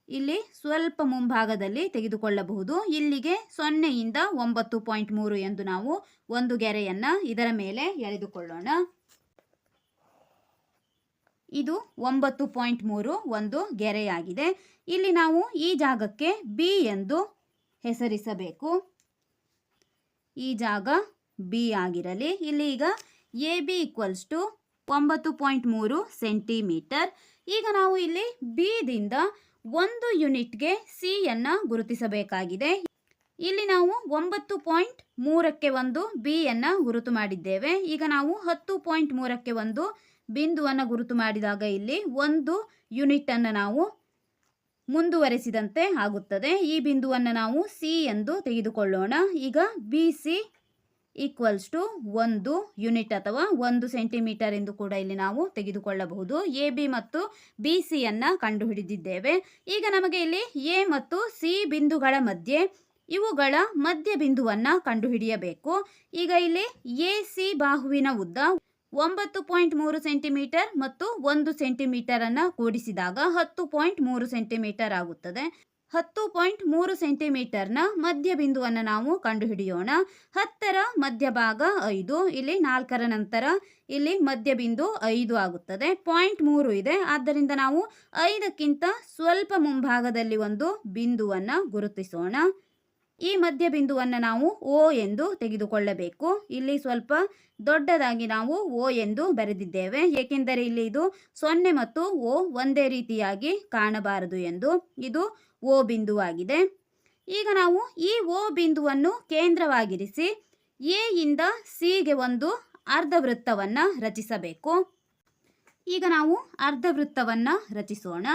[SPEAKER 1] ಇಲ್ಲಿ ಸ್ವಲ್ಪ ಮುಂಭಾಗದಲ್ಲಿ ತೆಗೆದುಕೊಳ್ಳಬಹುದು. ಇಲ್ಲಿಗೆ ಸೊನ್ನೆಯಿಂದ ಒಂಬತ್ತು ಪಾಯಿಂಟ್ ಮೂರು ಎಂದು ನಾವು ಒಂದು ಗೆರೆಯನ್ನು ಇದರ ಮೇಲೆ ಎಳೆದುಕೊಳ್ಳೋಣ. ಇದು ಒಂಬತ್ತು ಪಾಯಿಂಟ್ ಮೂರು ಒಂದು ಗೆರೆಯಾಗಿದೆ. ಇಲ್ಲಿ ನಾವು ಈ ಜಾಗಕ್ಕೆ ಬಿ ಎಂದು ಹೆಸರಿಸಬೇಕು. ಈ ಜಾಗ ಬಿ ಆಗಿರಲಿ. ಇಲ್ಲಿ ಈಗ ಎ ಬಿ ಈಕ್ವಲ್ಸ್ ಟು ಒಂಬತ್ತು ಪಾಯಿಂಟ್ ಮೂರು ಸೆಂಟಿಮೀಟರ್. ಈಗ ನಾವು ಇಲ್ಲಿ ಬಿದಿಂದ ಒಂದು ಯೂನಿಟ್ಗೆ ಸಿ ಅನ್ನು ಗುರುತಿಸಬೇಕಾಗಿದೆ. ಇಲ್ಲಿ ನಾವು ಒಂಬತ್ತು ಪಾಯಿಂಟ್ ಮೂರಕ್ಕೆ ಒಂದು ಬಿ ಅನ್ನು ಗುರುತು ಮಾಡಿದ್ದೇವೆ. ಈಗ ನಾವು ಹತ್ತು ಪಾಯಿಂಟ್ ಮೂರಕ್ಕೆ ಒಂದು ಬಿಂದುವನ್ನು ಗುರುತು ಮಾಡಿದಾಗ ಇಲ್ಲಿ ಒಂದು ಯೂನಿಟ್ ಅನ್ನು ನಾವು ಮುಂದುವರೆಸಿದಂತೆ ಆಗುತ್ತದೆ. ಈ ಬಿಂದುವನ್ನು ನಾವು ಸಿ ಎಂದು ತೆಗೆದುಕೊಳ್ಳೋಣ. ಈಗ ಬಿ ಸಿ ಈಕ್ವಲ್ಸ್ ಟು ಒಂದು ಯೂನಿಟ್ ಅಥವಾ ಒಂದು ಸೆಂಟಿಮೀಟರ್ ಎಂದು ಕೂಡ ಇಲ್ಲಿ ನಾವು ತೆಗೆದುಕೊಳ್ಳಬಹುದು. ಎ ಬಿ ಮತ್ತು ಬಿ ಸಿಯನ್ನು ಕಂಡುಹಿಡಿದಿದ್ದೇವೆ. ಈಗ ನಮಗೆ ಇಲ್ಲಿ ಎ ಮತ್ತು ಸಿ ಬಿಂದುಗಳ ಮಧ್ಯೆ ಇವುಗಳ ಮಧ್ಯ ಬಿಂದುವನ್ನು ಕಂಡುಹಿಡಿಯಬೇಕು. ಈಗ ಇಲ್ಲಿ ಎ ಸಿ ಬಾಹುವಿನ ಉದ್ದ ಒಂಬತ್ತು ಪಾಯಿಂಟ್ ಮೂರು ಸೆಂಟಿಮೀಟರ್ ಮತ್ತು ಒಂದು ಸೆಂಟಿಮೀಟರ್ ಅನ್ನ ಕೂಡಿಸಿದಾಗ ಹತ್ತು ಪಾಯಿಂಟ್ ಮೂರು ಸೆಂಟಿಮೀಟರ್ ಆಗುತ್ತದೆ. ಹತ್ತು ಪಾಯಿಂಟ್ ಮೂರು ಸೆಂಟಿಮೀಟರ್ನ ಮಧ್ಯ ಬಿಂದುವನ್ನು ನಾವು ಕಂಡುಹಿಡಿಯೋಣ. ಹತ್ತರ ಮಧ್ಯಭಾಗ ಐದು, ಇಲ್ಲಿ ನಾಲ್ಕರ ನಂತರ ಇಲ್ಲಿ ಮಧ್ಯ ಬಿಂದು ಐದು ಆಗುತ್ತದೆ. ಪಾಯಿಂಟ್ ಮೂರು ಇದೆ. ಆದ್ದರಿಂದ ನಾವು ಐದಕ್ಕಿಂತ ಸ್ವಲ್ಪ ಮುಂಭಾಗದಲ್ಲಿ ಒಂದು ಬಿಂದುವನ್ನು ಗುರುತಿಸೋಣ. ಈ ಮಧ್ಯ ಬಿಂದುವನ್ನು ನಾವು ಓ ಎಂದು ತೆಗೆದುಕೊಳ್ಳಬೇಕು. ಇಲ್ಲಿ ಸ್ವಲ್ಪ ದೊಡ್ಡದಾಗಿ ನಾವು ಓ ಎಂದು ಬರೆದಿದ್ದೇವೆ. ಏಕೆಂದರೆ ಇಲ್ಲಿ ಇದು ಸೊನ್ನೆ ಮತ್ತು ಓ ಒಂದೇ ರೀತಿಯಾಗಿ ಕಾಣಬಾರದು ಎಂದು ಇದು ಓ ಬಿಂದುವಾಗಿದೆ. ಈಗ ನಾವು ಈ ಓ ಬಿಂದುವನ್ನು ಕೇಂದ್ರವಾಗಿರಿಸಿ ಎ ಇಂದ ಸಿಗೆ ಒಂದು ಅರ್ಧವೃತ್ತವನ್ನು ರಚಿಸಬೇಕು. ಈಗ ನಾವು ಅರ್ಧವೃತ್ತವನ್ನು ರಚಿಸೋಣ.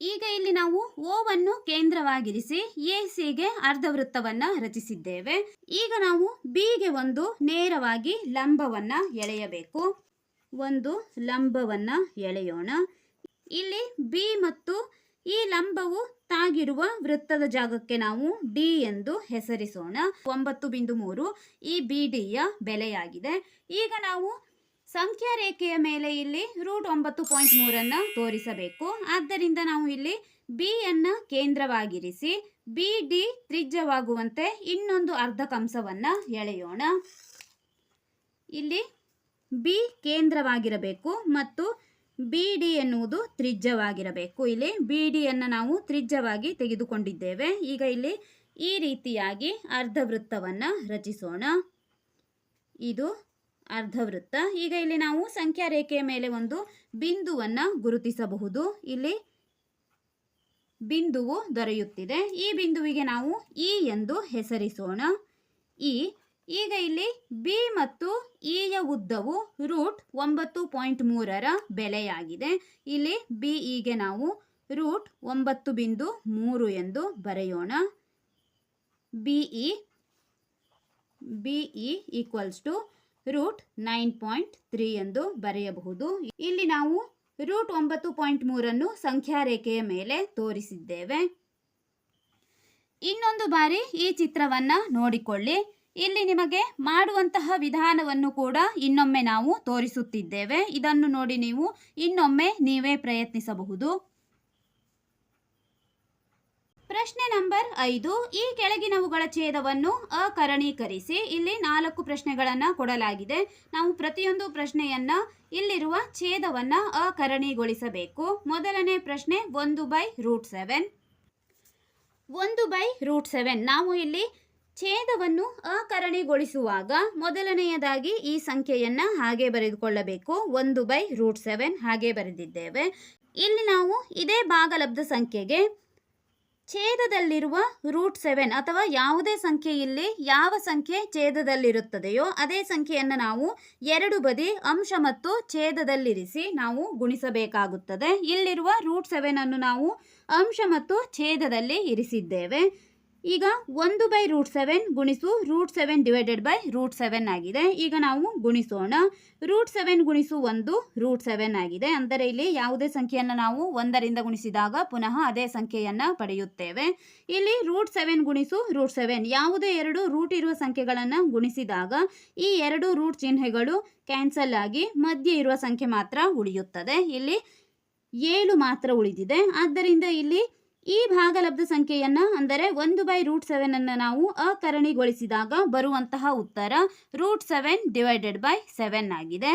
[SPEAKER 1] ಈಗ ಇಲ್ಲಿ ನಾವು ಓವನ್ನು ಕೇಂದ್ರವಾಗಿರಿಸಿ ಎ ಸಿಗೆ ಅರ್ಧವೃತ್ತವನ್ನ ರಚಿಸಿದ್ದೇವೆ. ಈಗ ನಾವು ಬಿಗೆ ಒಂದು ನೇರವಾಗಿ ಲಂಬವನ್ನ ಎಳೆಯಬೇಕು. ಒಂದು ಲಂಬವನ್ನ ಎಳೆಯೋಣ. ಇಲ್ಲಿ ಬಿ ಮತ್ತು ಈ ಲಂಬವು ತಾಗಿರುವ ವೃತ್ತದ ಜಾಗಕ್ಕೆ ನಾವು ಡಿ ಎಂದು ಹೆಸರಿಸೋಣ. ಒಂಬತ್ತು ಬಿಂದು ಮೂರು ಈ ಬಿ ಡಿಯ ಬೆಲೆಯಾಗಿದೆ. ಈಗ ನಾವು ಸಂಖ್ಯಾ ರೇಖೆಯ ಮೇಲೆ ಇಲ್ಲಿ ರೂಟ್ ಒಂಬತ್ತು ಪಾಯಿಂಟ್ ಮೂರನ್ನು ತೋರಿಸಬೇಕು. ಆದ್ದರಿಂದ ನಾವು ಇಲ್ಲಿ ಬಿಯನ್ನು ಕೇಂದ್ರವಾಗಿರಿಸಿ ಬಿ ಡಿ ತ್ರಿಜ್ಯವಾಗುವಂತೆ ಇನ್ನೊಂದು ಅರ್ಧ ಕಂಸವನ್ನು ಎಳೆಯೋಣ. ಇಲ್ಲಿ ಬಿ ಕೇಂದ್ರವಾಗಿರಬೇಕು ಮತ್ತು ಬಿ ಡಿ ಎನ್ನುವುದು ತ್ರಿಜ್ಯವಾಗಿರಬೇಕು. ಇಲ್ಲಿ ಬಿ ಡಿಯನ್ನು ನಾವು ತ್ರಿಜ್ಯವಾಗಿ ತೆಗೆದುಕೊಂಡಿದ್ದೇವೆ. ಈಗ ಇಲ್ಲಿ ಈ ರೀತಿಯಾಗಿ ಅರ್ಧವೃತ್ತವನ್ನು ರಚಿಸೋಣ. ಇದು ಅರ್ಧವೃತ್ತ. ಈಗ ಇಲ್ಲಿ ನಾವು ಸಂಖ್ಯಾ ರೇಖೆಯ ಮೇಲೆ ಒಂದು ಬಿಂದುವನ್ನು ಗುರುತಿಸಬಹುದು. ಇಲ್ಲಿ ಬಿಂದುವು ದೊರೆಯುತ್ತಿದೆ. ಈ ಬಿಂದುವಿಗೆ ನಾವು ಇ ಎಂದು ಹೆಸರಿಸೋಣ. ಇ ಈಗ ಇಲ್ಲಿ ಬಿ ಮತ್ತು ಇಯ ಉದ್ದವು ರೂಟ್ ಒಂಬತ್ತು ಪಾಯಿಂಟ್ ಮೂರರ ಬೆಲೆಯಾಗಿದೆ. ಇಲ್ಲಿ ಬಿ ಇಗೆ ನಾವು ರೂಟ್ ಒಂಬತ್ತು ಬಿಂದು ಮೂರು ಎಂದು ಬರೆಯೋಣ. BE BE equals to root nine point three ಎಂದು ಬರೆಯಬಹುದು. ಇಲ್ಲಿ ನಾವು ರೂಟ್ ಒಂಬತ್ತು ಪಾಯಿಂಟ್ ಮೂರನ್ನು ಸಂಖ್ಯಾ ರೇಖೆಯ ಮೇಲೆ ತೋರಿಸಿದ್ದೇವೆ. ಇನ್ನೊಂದು ಬಾರಿ ಈ ಚಿತ್ರವನ್ನ ನೋಡಿಕೊಳ್ಳಿ. ಇಲ್ಲಿ ನಿಮಗೆ ಮಾಡುವಂತಹ ವಿಧಾನವನ್ನು ಕೂಡ ಇನ್ನೊಮ್ಮೆ ನಾವು ತೋರಿಸುತ್ತಿದ್ದೇವೆ. ಇದನ್ನು ನೋಡಿ ನೀವು ಇನ್ನೊಮ್ಮೆ ನೀವೇ ಪ್ರಯತ್ನಿಸಬಹುದು. ಪ್ರಶ್ನೆ ನಂಬರ್ ಐದು, ಈ ಕೆಳಗಿನವುಗಳ ಛೇದವನ್ನು ಅಕರಣೀಕರಿಸಿ ಇಲ್ಲಿ ನಾಲ್ಕು ಪ್ರಶ್ನೆಗಳನ್ನು ಕೊಡಲಾಗಿದೆ. ನಾವು ಪ್ರತಿಯೊಂದು ಪ್ರಶ್ನೆಯನ್ನ ಇಲ್ಲಿರುವ ಛೇದವನ್ನ ಅಕರಣೀಗೊಳಿಸಬೇಕು. ಮೊದಲನೇ ಪ್ರಶ್ನೆ ಒಂದು ಬೈ ರೂಟ್ ಸೆವೆನ್. ಒಂದು ಬೈ ರೂಟ್ ಸೆವೆನ್. ನಾವು ಇಲ್ಲಿ ಛೇದವನ್ನು ಅಕರಣಿಗೊಳಿಸುವಾಗ ಮೊದಲನೆಯದಾಗಿ ಈ ಸಂಖ್ಯೆಯನ್ನ ಹಾಗೆ ಬರೆದುಕೊಳ್ಳಬೇಕು. ಒಂದು ಬೈ ರೂಟ್ ಸೆವೆನ್ ಹಾಗೆ ಬರೆದಿದ್ದೇವೆ. ಇಲ್ಲಿ ನಾವು ಇದೇ ಭಾಗಲಬ್ಧ ಸಂಖ್ಯೆಗೆ ಛೇದದಲ್ಲಿರುವ ರೂಟ್ ಸೆವೆನ್ ಅಥವಾ ಯಾವುದೇ ಸಂಖ್ಯೆ ಇಲ್ಲಿ ಯಾವ ಸಂಖ್ಯೆ ಛೇದದಲ್ಲಿರುತ್ತದೆಯೋ ಅದೇ ಸಂಖ್ಯೆಯನ್ನು ನಾವು ಎರಡು ಬದಿ ಅಂಶ ಮತ್ತು ಛೇದದಲ್ಲಿರಿಸಿ ನಾವು ಗುಣಿಸಬೇಕಾಗುತ್ತದೆ. ಇಲ್ಲಿರುವ ರೂಟ್ ಸೆವೆನನ್ನು ನಾವು ಅಂಶ ಮತ್ತು ಛೇದದಲ್ಲಿ ಇರಿಸಿದ್ದೇವೆ. ಈಗ ಒಂದು ಬೈ ರೂಟ್ ಸೆವೆನ್ ಗುಣಿಸು root seven divided by root seven ಆಗಿದೆ. ಈಗ ನಾವು ಗುಣಿಸೋಣ. ರೂಟ್ ಸೆವೆನ್ ಗುಣಿಸು ಒಂದು ರೂಟ್ ಸೆವೆನ್ ಆಗಿದೆ. ಅಂದರೆ ಇಲ್ಲಿ ಯಾವುದೇ ಸಂಖ್ಯೆಯನ್ನು ನಾವು ಒಂದರಿಂದ ಗುಣಿಸಿದಾಗ ಪುನಃ ಅದೇ ಸಂಖ್ಯೆಯನ್ನು ಪಡೆಯುತ್ತೇವೆ. ಇಲ್ಲಿ ರೂಟ್ ಸೆವೆನ್ ಗುಣಿಸು ರೂಟ್ ಸೆವೆನ್ ಯಾವುದೇ ಎರಡು ರೂಟ್ ಇರುವ ಸಂಖ್ಯೆಗಳನ್ನು ಗುಣಿಸಿದಾಗ ಈ ಎರಡು ರೂಟ್ ಚಿಹ್ನೆಗಳು ಕ್ಯಾನ್ಸಲ್ ಆಗಿ ಮಧ್ಯೆ ಇರುವ ಸಂಖ್ಯೆ ಮಾತ್ರ ಉಳಿಯುತ್ತದೆ. ಇಲ್ಲಿ ಏಳು ಮಾತ್ರ ಉಳಿದಿದೆ. ಆದ್ದರಿಂದ ಇಲ್ಲಿ ಈ ಭಾಗಲಬ್ಧ ಸಂಖ್ಯೆಯನ್ನ ಅಂದರೆ ಒಂದು ಬೈ ರೂಟ್ ಸೆವೆನ್ ಅನ್ನು ನಾವು ಅಕರಣಿಗೊಳಿಸಿದಾಗ ಬರುವಂತಹ ಉತ್ತರ root seven divided by seven ಆಗಿದೆ.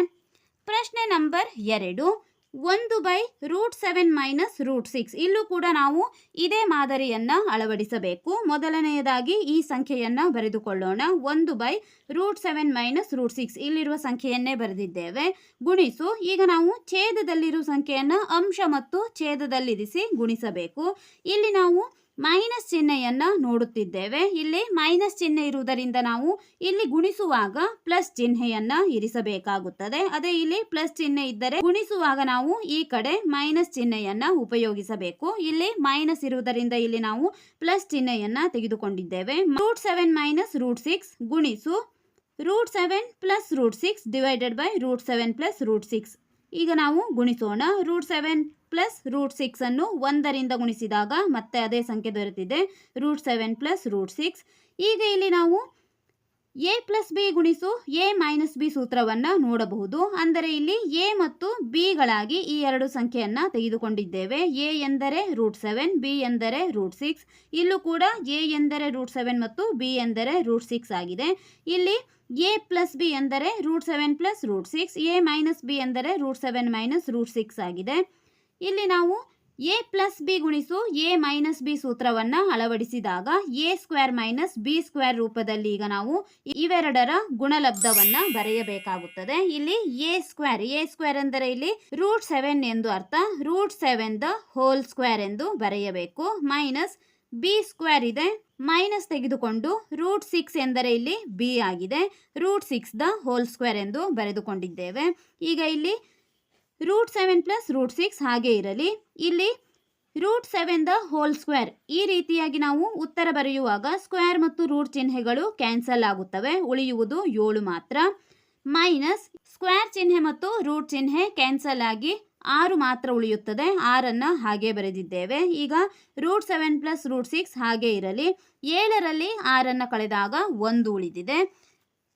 [SPEAKER 1] ಪ್ರಶ್ನೆ ನಂಬರ್ ಎರಡು. ಒಂದು by root seven minus root six ಇಲ್ಲೂ ಕೂಡ ನಾವು ಇದೇ ಮಾದರಿಯನ್ನ ಅಳವಡಿಸಬೇಕು. ಮೊದಲನೆಯದಾಗಿ ಈ ಸಂಖ್ಯೆಯನ್ನು ಬರೆದುಕೊಳ್ಳೋಣ. ಒಂದು by root seven minus root six ಇಲ್ಲಿರುವ ಸಂಖ್ಯೆಯನ್ನೇ ಬರೆದಿದ್ದೇವೆ. ಗುಣಿಸು. ಈಗ ನಾವು ಛೇದದಲ್ಲಿರುವ ಸಂಖ್ಯೆಯನ್ನು ಅಂಶ ಮತ್ತು ಛೇದದಲ್ಲಿರಿಸಿ ಗುಣಿಸಬೇಕು. ಇಲ್ಲಿ ನಾವು ಮೈನಸ್ ಚಿಹ್ನೆಯನ್ನ ನೋಡುತ್ತಿದ್ದೇವೆ. ಇಲ್ಲಿ ಮೈನಸ್ ಚಿಹ್ನೆ ಇರುವುದರಿಂದ ನಾವು ಇಲ್ಲಿ ಗುಣಿಸುವಾಗ ಪ್ಲಸ್ ಚಿಹ್ನೆಯನ್ನ ಇರಿಸಬೇಕಾಗುತ್ತದೆ. ಅದೇ ಇಲ್ಲಿ ಪ್ಲಸ್ ಚಿಹ್ನೆ ಇದ್ದರೆ ಗುಣಿಸುವಾಗ ನಾವು ಈ ಕಡೆ ಮೈನಸ್ ಚಿಹ್ನೆಯನ್ನ ಉಪಯೋಗಿಸಬೇಕು. ಇಲ್ಲಿ ಮೈನಸ್ ಇರುವುದರಿಂದ ಇಲ್ಲಿ ನಾವು ಪ್ಲಸ್ ಚಿಹ್ನೆಯನ್ನು ತೆಗೆದುಕೊಂಡಿದ್ದೇವೆ. Root seven minus root six ಗುಣಿಸು. Root seven plus root six divided by root seven plus root six. ಈಗ ನಾವು ಗುಣಿಸೋಣ ರೂಟ್ ಸೆವೆನ್ ಪ್ಲಸ್ ರೂಟ್ ಸಿಕ್ಸನ್ನು ಒಂದರಿಂದ ಗುಣಿಸಿದಾಗ ಮತ್ತೆ ಅದೇ ಸಂಖ್ಯೆ ದೊರೆತಿದೆ. Root seven plus root six. ಈಗ ಇಲ್ಲಿ ನಾವು ಎ ಪ್ಲಸ್ ಬಿ ಗುಣಿಸು ಎ ಮೈನಸ್ ಬಿ ಸೂತ್ರವನ್ನು ನೋಡಬಹುದು. ಅಂದರೆ ಇಲ್ಲಿ ಎ ಮತ್ತು ಬಿಗಳಾಗಿ ಈ ಎರಡು ಸಂಖ್ಯೆಯನ್ನು ತೆಗೆದುಕೊಂಡಿದ್ದೇವೆ. ಎ ಎಂದರೆ ರೂಟ್ ಸೆವೆನ್, ಬಿ ಎಂದರೆ ರೂಟ್ ಸಿಕ್ಸ್. ಇಲ್ಲೂ ಕೂಡ ಎ ಎಂದರೆ ರೂಟ್ ಸೆವೆನ್ ಮತ್ತು ಬಿ ಎಂದರೆ ರೂಟ್ ಸಿಕ್ಸ್ ಆಗಿದೆ. ಇಲ್ಲಿ ಎ ಪ್ಲಸ್ ಬಿ ಎಂದರೆ root seven plus root six A minus B ಎಂದರೆ root seven minus root six ಆಗಿದೆ. ಇಲ್ಲಿ ನಾವು ಎ ಪ್ಲಸ್ ಬಿ ಗುಣಿಸು ಎ ಮೈನಸ್ ಬಿ ಸೂತ್ರವನ್ನು ಅಳವಡಿಸಿದಾಗ A square minus B square ರೂಪದಲ್ಲಿ ಈಗ ನಾವು ಇವೆರಡರ ಗುಣಲಬ್ಧವನ್ನು ಬರೆಯಬೇಕಾಗುತ್ತದೆ. ಇಲ್ಲಿ ಎ ಸ್ಕ್ವೇರ್ ಎ ಸ್ಕ್ವೇರ್ ಎಂದರೆ ಇಲ್ಲಿ ರೂಟ್ ಸೆವೆನ್ ಎಂದು ಅರ್ಥ. Root seven the whole square ಎಂದು ಬರೆಯಬೇಕು. ಮೈನಸ್ ಬಿ ಸ್ಕ್ವೇರ್ ಇದೆ. ಮೈನಸ್ ತೆಗೆದುಕೊಂಡು ರೂಟ್ ಸಿಕ್ಸ್ ಎಂದರೆ ಇಲ್ಲಿ ಬಿ ಆಗಿದೆ. Root six the whole square ಎಂದು ಬರೆದುಕೊಂಡಿದ್ದೇವೆ. ಈಗ ಇಲ್ಲಿ root seven plus root six ಹಾಗೆ ಇರಲಿ. ಇಲ್ಲಿ root seven the whole square ಈ ರೀತಿಯಾಗಿ ನಾವು ಉತ್ತರ ಬರೆಯುವಾಗ ಸ್ಕ್ವೇರ್ ಮತ್ತು ರೂಟ್ ಚಿಹ್ನೆಗಳು ಕ್ಯಾನ್ಸಲ್ ಆಗುತ್ತವೆ. ಉಳಿಯುವುದು ಏಳು ಮಾತ್ರ. ಮೈನಸ್ ಸ್ಕ್ವೇರ್ ಚಿಹ್ನೆ ಮತ್ತು ರೂಟ್ ಚಿಹ್ನೆ ಕ್ಯಾನ್ಸಲ್ ಆಗಿ ಆರು ಮಾತ್ರ ಉಳಿಯುತ್ತದೆ. ಆರನ್ನು ಹಾಗೆ ಬರೆದಿದ್ದೇವೆ. ಈಗ root seven plus root six ಹಾಗೆ ಇರಲಿ. ಏಳರಲ್ಲಿ ಆರನ್ನು ಕಳೆದಾಗ ಒಂದು ಉಳಿದಿದೆ.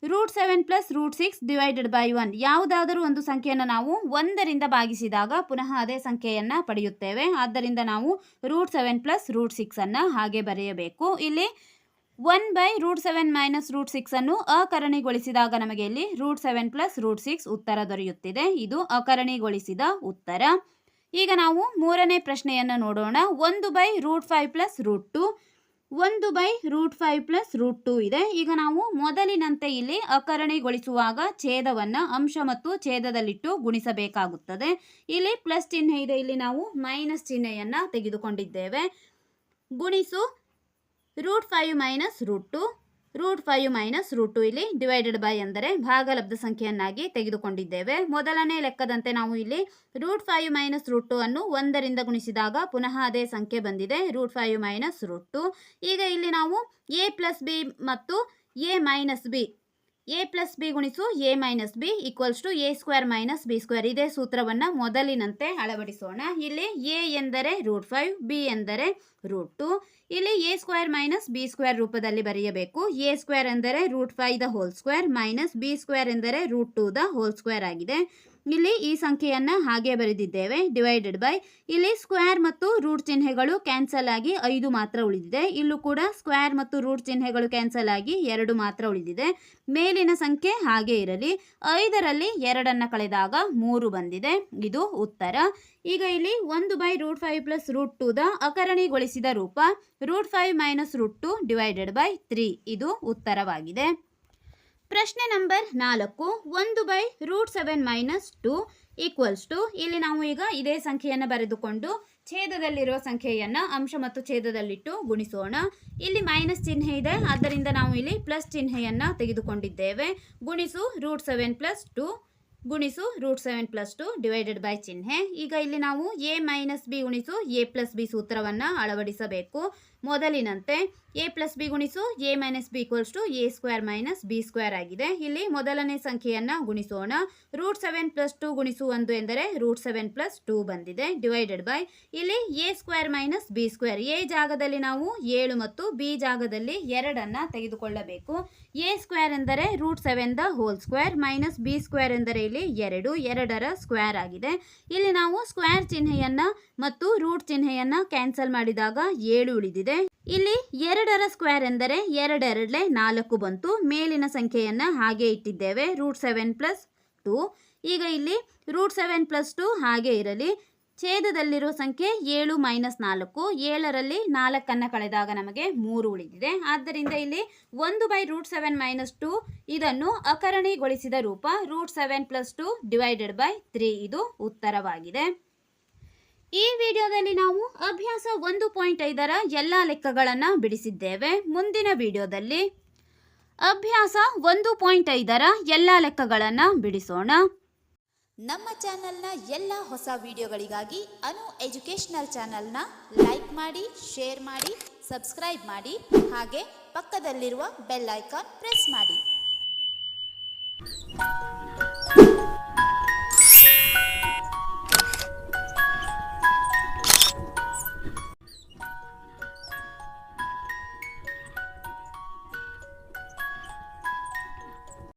[SPEAKER 1] Root seven plus root six divided by one ಯಾವುದಾದರೂ ಒಂದು ಸಂಖ್ಯೆಯನ್ನು ನಾವು ಒಂದರಿಂದ ಭಾಗಿಸಿದಾಗ ಪುನಃ ಅದೇ ಸಂಖ್ಯೆಯನ್ನು ಪಡೆಯುತ್ತೇವೆ. ಆದ್ದರಿಂದ ನಾವು ರೂಟ್ ಸೆವೆನ್ ಪ್ಲಸ್ ರೂಟ್ ಸಿಕ್ಸನ್ನು ಹಾಗೆ ಬರೆಯಬೇಕು. ಇಲ್ಲಿ one by root seven minus root six ಅನ್ನು ಅಕರಣಿಗೊಳಿಸಿದಾಗ ನಮಗೆ ಇಲ್ಲಿ root seven plus root six ಉತ್ತರ ದೊರೆಯುತ್ತಿದೆ. ಇದು ಅಕರಣಿಗೊಳಿಸಿದ ಉತ್ತರ. ಈಗ ನಾವು ಮೂರನೇ ಪ್ರಶ್ನೆಯನ್ನು ನೋಡೋಣ. ಒಂದು by root five plus root two ಒಂದು by root five plus root two ಇದೆ. ಈಗ ನಾವು ಮೊದಲಿನಂತೆ ಇಲ್ಲಿ ಅಕರಣಿಗೊಳಿಸುವಾಗ ಛೇದವನ್ನು ಅಂಶ ಮತ್ತು ಛೇದದಲ್ಲಿಟ್ಟು ಗುಣಿಸಬೇಕಾಗುತ್ತದೆ. ಇಲ್ಲಿ ಪ್ಲಸ್ ಚಿಹ್ನೆ ಇದೆ. ಇಲ್ಲಿ ನಾವು ಮೈನಸ್ ಚಿಹ್ನೆಯನ್ನು ತೆಗೆದುಕೊಂಡಿದ್ದೇವೆ. ಗುಣಿಸು root five minus root two, root five minus root two ಇಲ್ಲಿ ಡಿವೈಡೆಡ್ ಬೈ ಅಂದರೆ ಭಾಗಲಬ್ಧ ಸಂಖ್ಯೆಯನ್ನಾಗಿ ತೆಗೆದುಕೊಂಡಿದ್ದೇವೆ. ಮೊದಲನೇ ಲೆಕ್ಕದಂತೆ ನಾವು ಇಲ್ಲಿ root five minus root two ಅನ್ನು ಒಂದರಿಂದ ಗುಣಿಸಿದಾಗ ಪುನಃ ಅದೇ ಸಂಖ್ಯೆ ಬಂದಿದೆ. Root five minus root two. ಈಗ ಇಲ್ಲಿ ನಾವು ಎ ಪ್ಲಸ್ ಬಿ ಮತ್ತು A minus B A plus B ಗುಣಿಸು A minus B equals to A square minus B square ಇದೇ ಸೂತ್ರವನ್ನು ಮೊದಲಿನಂತೆ ಅಳವಡಿಸೋಣ. ಇಲ್ಲಿ ಎ ಎಂದರೆ ರೂಟ್ ಫೈವ್ ಬಿ ಎಂದರೆ ರೂಟ್ ಟು ಇಲ್ಲಿ A square minus B square ರೂಪದಲ್ಲಿ ಬರೆಯಬೇಕು. ಎ ಸ್ಕ್ವೇರ್ ಎಂದರೆ root five the whole square minus B square ಎಂದರೆ root two the whole square ಆಗಿದೆ. ಇಲ್ಲಿ ಈ ಸಂಖ್ಯೆಯನ್ನು ಹಾಗೆ ಬರೆದಿದ್ದೇವೆ ಡಿವೈಡೆಡ್ ಬೈ ಇಲ್ಲಿ ಸ್ಕ್ವೇರ್ ಮತ್ತು ರೂಟ್ ಚಿಹ್ನೆಗಳು ಕ್ಯಾನ್ಸಲ್ ಆಗಿ ಐದು ಮಾತ್ರ ಉಳಿದಿದೆ. ಇಲ್ಲೂ ಕೂಡ ಸ್ಕ್ವೇರ್ ಮತ್ತು ರೂಟ್ ಚಿಹ್ನೆಗಳು ಕ್ಯಾನ್ಸಲ್ ಆಗಿ ಎರಡು ಮಾತ್ರ ಉಳಿದಿದೆ. ಮೇಲಿನ ಸಂಖ್ಯೆ ಹಾಗೆ ಇರಲಿ. ಐದರಲ್ಲಿ ಎರಡನ್ನು ಕಳೆದಾಗ ಮೂರು ಬಂದಿದೆ. ಇದು ಉತ್ತರ. ಈಗ ಇಲ್ಲಿ ಒಂದು by root five plus root two the ಅಕರಣಿಗೊಳಿಸಿದ ರೂಪ. Root five minus root two divided by three ಇದು ಉತ್ತರವಾಗಿದೆ. ಪ್ರಶ್ನೆ ನಂಬರ್ ನಾಲ್ಕು, ಒಂದು by root seven minus two equals to. ಇಲ್ಲಿ ನಾವು ಈಗ ಇದೇ ಸಂಖ್ಯೆಯನ್ನು ಬರೆದುಕೊಂಡು ಛೇದದಲ್ಲಿರುವ ಸಂಖ್ಯೆಯನ್ನು ಅಂಶ ಮತ್ತು ಛೇದದಲ್ಲಿಟ್ಟು ಗುಣಿಸೋಣ. ಇಲ್ಲಿ ಮೈನಸ್ ಚಿಹ್ನೆ ಇದೆ, ಆದ್ದರಿಂದ ನಾವು ಇಲ್ಲಿ ಪ್ಲಸ್ ಚಿಹ್ನೆಯನ್ನು ತೆಗೆದುಕೊಂಡಿದ್ದೇವೆ. ಗುಣಿಸು ರೂಟ್ ಸೆವೆನ್ ಪ್ಲಸ್ ಟು, ಗುಣಿಸು root seven plus two divided by ಚಿಹ್ನೆ. ಈಗ ಇಲ್ಲಿ ನಾವು ಎ ಮೈನಸ್ ಬಿ ಗುಣಿಸು ಎ ಪ್ಲಸ್ ಬಿ ಸೂತ್ರವನ್ನು ಅಳವಡಿಸಬೇಕು. ಮೊದಲಿನಂತೆ ಎ ಪ್ಲಸ್ ಬಿ ಗುಣಿಸು A minus B equals to A square minus B square ಆಗಿದೆ. ಇಲ್ಲಿ ಮೊದಲನೇ ಸಂಖ್ಯೆಯನ್ನು ಗುಣಿಸೋಣ. ರೂಟ್ ಸೆವೆನ್ ಪ್ಲಸ್ ಟು ಗುಣಿಸು ಒಂದು ಎಂದರೆ ರೂಟ್ ಸೆವೆನ್ ಪ್ಲಸ್ ಟೂ ಬಂದಿದೆ. ಡಿವೈಡೆಡ್ ಬೈ ಇಲ್ಲಿ A square minus B square A ಜಾಗದಲ್ಲಿ ನಾವು ಏಳು ಮತ್ತು ಬಿ ಜಾಗದಲ್ಲಿ ಎರಡನ್ನು ತೆಗೆದುಕೊಳ್ಳಬೇಕು. ಎ ಸ್ಕ್ವೇರ್ ಎಂದರೆ root seven the whole square minus B square ಎಂದರೆ ಇಲ್ಲಿ ಎರಡು, ಎರಡರ ಸ್ಕ್ವೇರ್ ಆಗಿದೆ. ಇಲ್ಲಿ ನಾವು ಸ್ಕ್ವೇರ್ ಚಿಹ್ನೆಯನ್ನು ಮತ್ತು ರೂಟ್ ಚಿಹ್ನೆಯನ್ನು ಕ್ಯಾನ್ಸಲ್ ಮಾಡಿದಾಗ ಏಳು ಉಳಿದಿದೆ. ಇಲ್ಲಿ ಎರಡರ ಸ್ಕ್ವೇರ್ ಎಂದರೆ ಎರಡೆರಡಲೆ ನಾಲ್ಕು ಬಂತು. ಮೇಲಿನ ಸಂಖ್ಯೆಯನ್ನು ಹಾಗೆ ಇಟ್ಟಿದ್ದೇವೆ. ರೂಟ್ ಸೆವೆನ್ ಪ್ಲಸ್ ಟು ಈಗ ಇಲ್ಲಿ ರೂಟ್ ಸೆವೆನ್ ಪ್ಲಸ್ ಟು ಹಾಗೆ ಇರಲಿ. ಛೇದದಲ್ಲಿರುವ ಸಂಖ್ಯೆ ಏಳು ಮೈನಸ್ ನಾಲ್ಕು. ಏಳರಲ್ಲಿ ನಾಲ್ಕನ್ನು ಕಳೆದಾಗ ನಮಗೆ ಮೂರು ಉಳಿದಿದೆ. ಆದ್ದರಿಂದ ಇಲ್ಲಿ ಒಂದು by root seven minus two ಇದನ್ನು ಅಕರಣಿಗೊಳಿಸಿದ ರೂಪ root seven plus two divided by three ಇದು ಉತ್ತರವಾಗಿದೆ. ಈ ವಿಡಿಯೋದಲ್ಲಿ ನಾವು ಅಭ್ಯಾಸ ಒಂದು ಪಾಯಿಂಟ್ ಐದರ ಎಲ್ಲ ಲೆಕ್ಕಗಳನ್ನು ಬಿಡಿಸಿದ್ದೇವೆ. ಮುಂದಿನ ವಿಡಿಯೋದಲ್ಲಿ ಅಭ್ಯಾಸ ಒಂದು ಪಾಯಿಂಟ್ ಐದರ ಎಲ್ಲ ಲೆಕ್ಕಗಳನ್ನು ಬಿಡಿಸೋಣ.
[SPEAKER 2] ನಮ್ಮ ಚಾನೆಲ್ನ ಎಲ್ಲ ಹೊಸ ವಿಡಿಯೋಗಳಿಗಾಗಿ ಅನು ಎಜುಕೇಷನಲ್ ಚಾನೆಲ್ನ ಲೈಕ್ ಮಾಡಿ, ಶೇರ್ ಮಾಡಿ, ಸಬ್ಸ್ಕ್ರೈಬ್ ಮಾಡಿ, ಹಾಗೆ ಪಕ್ಕದಲ್ಲಿರುವ ಬೆಲ್ ಐಕಾನ್ ಪ್ರೆಸ್ ಮಾಡಿ.